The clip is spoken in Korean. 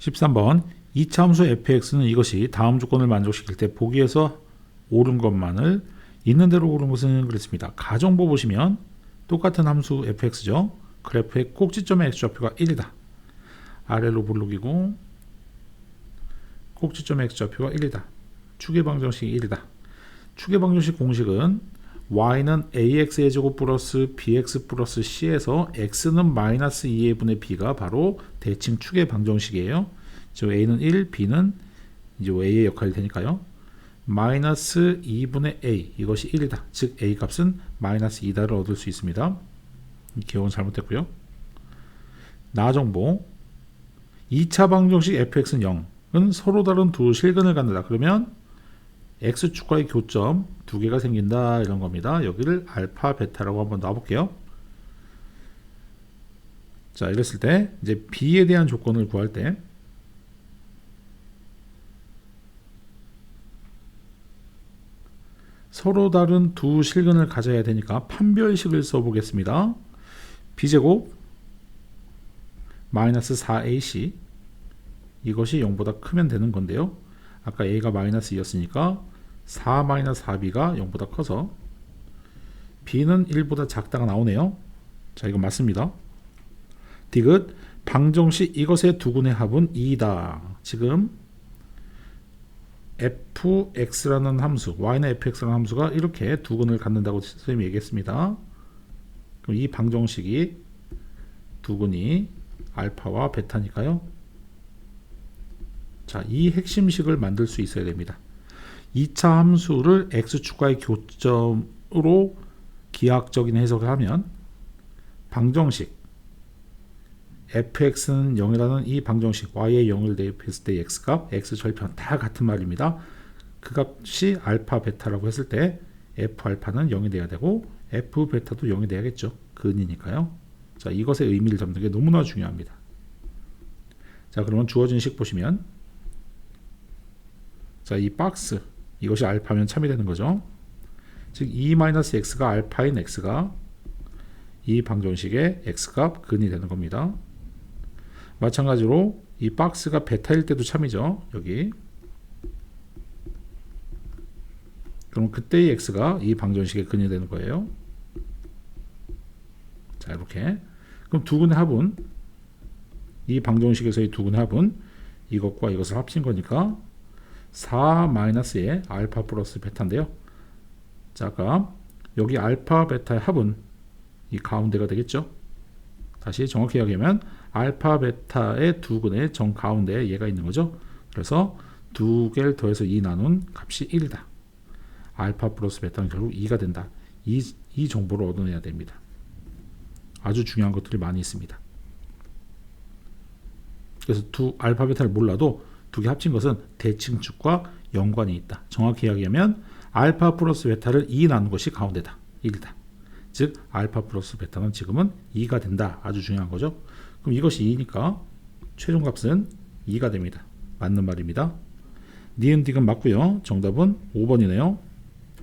13번 이차함수 fx는 이것이 다음 조건을 만족시킬 때 보기에서 옳은 것만을 있는 대로 고른 것은 그렇습니다. 가정보 보시면 똑같은 함수 fx죠. 그래프의 꼭지점의 x좌표가 1이다. 아래로 볼록이고 꼭지점의 x좌표가 1이다. 축의 방정식이 1이다. 축의 방정식 공식은 y는 ax의 제곱 플러스 bx 플러스 c에서 x는 마이너스 2의 분의 b가 바로 대칭 축의 방정식이에요. 저 a는 1, b는 이제 a의 역할이 되니까요. 마이너스 2분의 a 이것이 1이다. 즉 a 값은 마이너스 2다를 얻을 수 있습니다. 이 기억은 잘못됐고요. 나 정보 2차 방정식 fx는 0은 서로 다른 두 실근을 갖는다. 그러면 x축과의 교점 두 개가 생긴다 이런 겁니다. 여기를 알파 베타라고 한번 놔볼게요. 자 이랬을 때 이제 b에 대한 조건을 구할 때 서로 다른 두 실근을 가져야 되니까 판별식을 써보겠습니다. b제곱 마이너스 4ac 이것이 0보다 크면 되는 건데요. 아까 a가 마이너스 2였으니까 4 마이너스 4b가 0보다 커서 b는 1보다 작다가 나오네요. 자 이거 맞습니다. 디귿 방정식 이것의 두근의 합은 2다. 지금 fx라는 함수, y는 fx라는 함수가 이렇게 두근을 갖는다고 선생님이 얘기했습니다. 그럼 이 방정식이 두근이 알파와 베타니까요. 자, 이 핵심식을 만들 수 있어야 됩니다. 2차 함수를 x축과의 교점으로 기하학적인 해석을 하면 방정식 fx는 0이라는 이 방정식 y에 0을 대입했을 때 x값, x 절편 다 같은 말입니다. 그 값이 알파 베타라고 했을 때 f 알파는 0이 돼야 되고 f 베타도 0이 돼야겠죠. 근이니까요. 자, 이것의 의미를 잡는 게 너무나 중요합니다. 자, 그러면 주어진 식 보시면 자, 이 박스 이것이 알파면 참이 되는 거죠. 즉 e-x가 알파인 x가 이 방정식의 x값 근이 되는 겁니다. 마찬가지로 이 박스가 베타일 때도 참이죠. 여기. 그럼 그때의 x가 이 방정식의 근이 되는 거예요. 자, 이렇게. 그럼 두 근의 합은 이 방정식에서의 두 근의 합은 이것과 이것을 합친 거니까 4-의 알파 플러스 베타인데요. 자, 아까 여기 알파 베타의 합은 이 가운데가 되겠죠. 다시 정확히 이야기하면 알파 베타의 두 근의 정 가운데에 얘가 있는 거죠. 그래서 두 개를 더해서 2 나눈 값이 1이다. 알파 플러스 베타는 결국 2가 된다. 이, 이 정보를 얻어내야 됩니다. 아주 중요한 것들이 많이 있습니다. 그래서 두 알파 베타를 몰라도 두 개 합친 것은 대칭축과 연관이 있다. 정확히 이야기하면 알파 플러스 베타를 2 나눈 것이 가운데다. 1이다. 즉 알파 플러스 베타는 지금은 2가 된다. 아주 중요한 거죠. 그럼 이것이 2니까 최종값은 2가 됩니다. 맞는 말입니다. 니은 딕은 맞고요. 정답은 5번이네요.